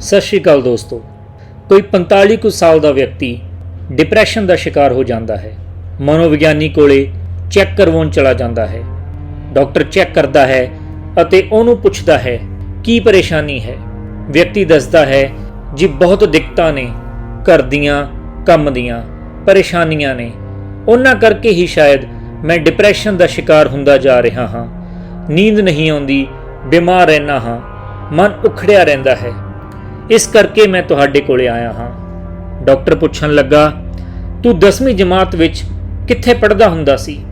ਸਤਿ ਸ਼੍ਰੀ ਅਕਾਲ ਦੋਸਤੋ। ਕੋਈ 45 ਕੁ ਸਾਲ ਦਾ ਵਿਅਕਤੀ ਡਿਪਰੈਸ਼ਨ ਦਾ ਸ਼ਿਕਾਰ ਹੋ ਜਾਂਦਾ ਹੈ। ਮਨੋਵਿਗਿਆਨੀ ਕੋਲੇ ਚੈੱਕ ਕਰਵਾਉਣ ਚਲਾ ਜਾਂਦਾ ਹੈ। ਡਾਕਟਰ ਚੈੱਕ ਕਰਦਾ ਹੈ ਅਤੇ ਉਹਨੂੰ ਪੁੱਛਦਾ ਹੈ, ਕੀ ਪਰੇਸ਼ਾਨੀ ਹੈ? ਵਿਅਕਤੀ ਦੱਸਦਾ ਹੈ, ਜੀ ਬਹੁਤ ਦਿੱਕਤਾਂ ਨੇ, ਘਰ ਦੀਆਂ, ਕੰਮ ਦੀਆਂ, ਪਰੇਸ਼ਾਨੀਆਂ ਨੇ। ਉਹਨਾਂ ਕਰਕੇ ਹੀ ਸ਼ਾਇਦ ਮੈਂ ਡਿਪਰੈਸ਼ਨ ਦਾ ਸ਼ਿਕਾਰ ਹੁੰਦਾ ਜਾ ਰਿਹਾ ਹਾਂ। ਨੀਂਦ ਨਹੀਂ ਆਉਂਦੀ, ਬਿਮਾਰ ਰਹਿਣਾ ਹਾਂ। ਮਨ ਉਖੜਿਆ ਰਹਿੰਦਾ ਹੈ। ਇਸ ਕਰਕੇ ਮੈਂ ਤੁਹਾਡੇ ਕੋਲੇ ਆਇਆ ਹਾਂ। ਡਾਕਟਰ ਪੁੱਛਣ ਲੱਗਾ, ਤੂੰ 10ਵੀਂ ਜਮਾਤ ਵਿੱਚ ਕਿੱਥੇ ਪੜ੍ਹਦਾ ਹੁੰਦਾ ਸੀ?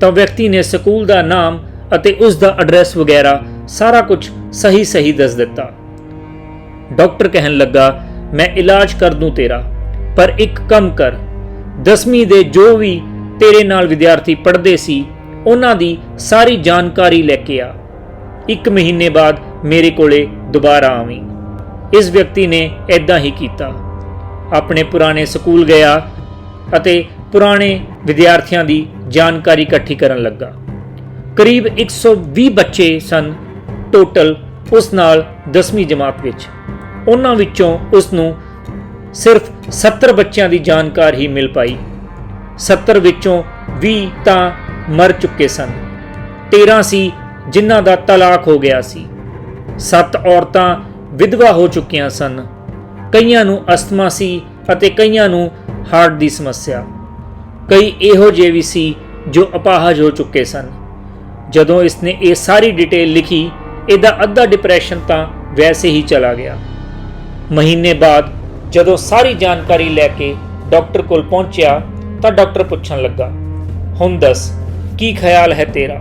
ਤਾਂ ਵਿਅਕਤੀ ਨੇ ਸਕੂਲ ਦਾ ਨਾਮ ਅਤੇ ਉਸ ਦਾ ਐਡਰੈਸ ਵਗੈਰਾ ਸਾਰਾ ਕੁਝ ਸਹੀ ਸਹੀ ਦੱਸ ਦਿੱਤਾ। ਡਾਕਟਰ ਕਹਿਣ ਲੱਗਾ, ਮੈਂ ਇਲਾਜ ਕਰ ਦੂੰ ਤੇਰਾ, ਪਰ ਇੱਕ ਕੰਮ ਕਰ। 10ਵੀਂ ਦੇ ਜੋ ਵੀ ਤੇਰੇ ਨਾਲ ਵਿਦਿਆਰਥੀ ਪੜ੍ਹਦੇ ਸੀ, ਉਹਨਾਂ ਦੀ ਸਾਰੀ ਜਾਣਕਾਰੀ ਲੈ ਕੇ ਆ। ਇੱਕ ਮਹੀਨੇ ਬਾਅਦ ਮੇਰੇ ਕੋਲੇ ਦੁਬਾਰਾ ਆਵੀਂ। ਇਸ ਵਿਅਕਤੀ ਨੇ ਐਦਾਂ ਹੀ ਕੀਤਾ। ਆਪਣੇ ਪੁਰਾਣੇ ਸਕੂਲ ਗਿਆ ਅਤੇ ਪੁਰਾਣੇ ਵਿਦਿਆਰਥੀਆਂ ਦੀ ਜਾਣਕਾਰੀ ਇਕੱਠੀ ਕਰਨ ਲੱਗਾ। ਕਰੀਬ 120 ਬੱਚੇ ਸਨ ਟੋਟਲ ਉਸ ਨਾਲ 10ਵੀਂ ਜਮਾਤ ਵਿੱਚ। ਉਹਨਾਂ ਵਿੱਚੋਂ ਉਸ ਨੂੰ ਸਿਰਫ 70 ਬੱਚਿਆਂ ਦੀ ਜਾਣਕਾਰੀ ਹੀ ਮਿਲ ਪਾਈ। 70 ਵਿੱਚੋਂ 20 ਤਾਂ ਮਰ ਚੁੱਕੇ ਸਨ। 13 ਸੀ ਜਿਨ੍ਹਾਂ ਦਾ ਤਲਾਕ ਹੋ ਗਿਆ ਸੀ। 7 ਔਰਤਾਂ ਵਿਧਵਾ ਹੋ ਚੁੱਕੀਆਂ ਸਨ। ਕਈਆਂ ਨੂੰ ਅਸਥਮਾ ਸੀ ਅਤੇ ਕਈਆਂ ਨੂੰ ਹਾਰਟ ਦੀ ਸਮੱਸਿਆ। ਕਈ ਇਹੋ ਜਿਹੇ ਵੀ ਸੀ ਜੋ ਅਪਾਹਜ ਹੋ ਚੁੱਕੇ ਸਨ। ਜਦੋਂ ਇਸਨੇ ਇਹ ਸਾਰੀ ਡਿਟੇਲ ਲਿਖੀ, ਇਹਦਾ ਅੱਧਾ ਡਿਪਰੈਸ਼ਨ ਤਾਂ ਵੈਸੇ ਹੀ ਚਲਾ ਗਿਆ। ਮਹੀਨੇ ਬਾਅਦ ਜਦੋਂ ਸਾਰੀ ਜਾਣਕਾਰੀ ਲੈ ਕੇ ਡਾਕਟਰ ਕੋਲ ਪਹੁੰਚਿਆ ਤਾਂ ਡਾਕਟਰ ਪੁੱਛਣ ਲੱਗਾ, ਹੁਣ ਦੱਸ, ਕੀ ਖਿਆਲ ਹੈ ਤੇਰਾ?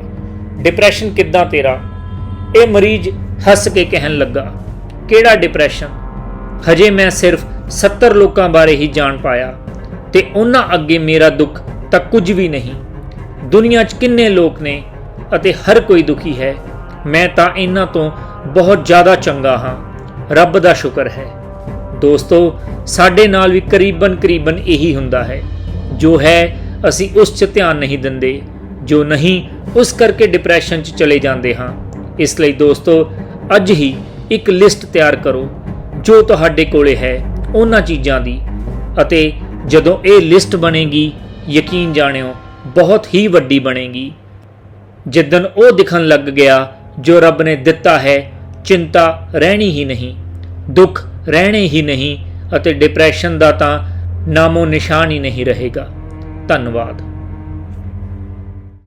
ਡਿਪਰੈਸ਼ਨ ਕਿੱਦਾਂ ਤੇਰਾ? ਇਹ ਮਰੀਜ਼ ਹੱਸ ਕੇ ਕਹਿਣ ਲੱਗਾ ਕਿਹੜਾ ਡਿਪਰੈਸ਼ਨ ਹਜੇ ਮੈਂ ਸਿਰਫ 70 ਲੋਕਾਂ ਬਾਰੇ ਹੀ ਜਾਣ ਪਾਇਆ ਤੇ ਉਹਨਾਂ ਅੱਗੇ ਮੇਰਾ ਦੁੱਖ ਤਾਂ ਕੁਝ ਵੀ ਨਹੀਂ। ਦੁਨੀਆ 'ਚ ਕਿੰਨੇ ਲੋਕ ਨੇ ਅਤੇ ਹਰ ਕੋਈ ਦੁਖੀ ਹੈ। ਮੈਂ ਤਾਂ ਇਹਨਾਂ ਤੋਂ ਬਹੁਤ ਜ਼ਿਆਦਾ ਚੰਗਾ ਹਾਂ। ਰੱਬ ਦਾ ਸ਼ੁਕਰ ਹੈ। ਦੋਸਤੋ, ਸਾਡੇ ਨਾਲ ਵੀ ਕਰੀਬਨ ਕਰੀਬਨ ਇਹੀ ਹੁੰਦਾ ਹੈ। ਜੋ ਹੈ, ਅਸੀਂ ਉਸ 'ਚ ਧਿਆਨ ਨਹੀਂ ਦਿੰਦੇ। ਜੋ ਨਹੀਂ, ਉਸ ਕਰਕੇ ਡਿਪਰੈਸ਼ਨ 'ਚ ਚਲੇ ਜਾਂਦੇ ਹਾਂ। ਇਸ ਲਈ ਦੋਸਤੋ, ਅੱਜ ਹੀ ਇੱਕ ਲਿਸਟ ਤਿਆਰ ਕਰੋ ਜੋ ਤੁਹਾਡੇ ਕੋਲੇ ਹੈ ਉਹਨਾਂ ਚੀਜ਼ਾਂ ਦੀ। ਅਤੇ ਜਦੋਂ ਇਹ ਲਿਸਟ ਬਣੇਗੀ, ਯਕੀਨ ਜਾਣਿਓ, ਬਹੁਤ ਹੀ ਵੱਡੀ ਬਣੇਗੀ। ਜਿੱਦਨ ਉਹ ਦਿਖਣ ਲੱਗ ਗਿਆ ਜੋ ਰੱਬ ਨੇ ਦਿੱਤਾ ਹੈ, ਚਿੰਤਾ ਰਹਿਣੀ ਹੀ ਨਹੀਂ, ਦੁੱਖ ਰਹਿਣੇ ਹੀ ਨਹੀਂ ਅਤੇ ਡਿਪਰੈਸ਼ਨ ਦਾ ਤਾਂ ਨਾਮੋ ਨਿਸ਼ਾਨ ਹੀ ਨਹੀਂ ਰਹੇਗਾ। ਧੰਨਵਾਦ।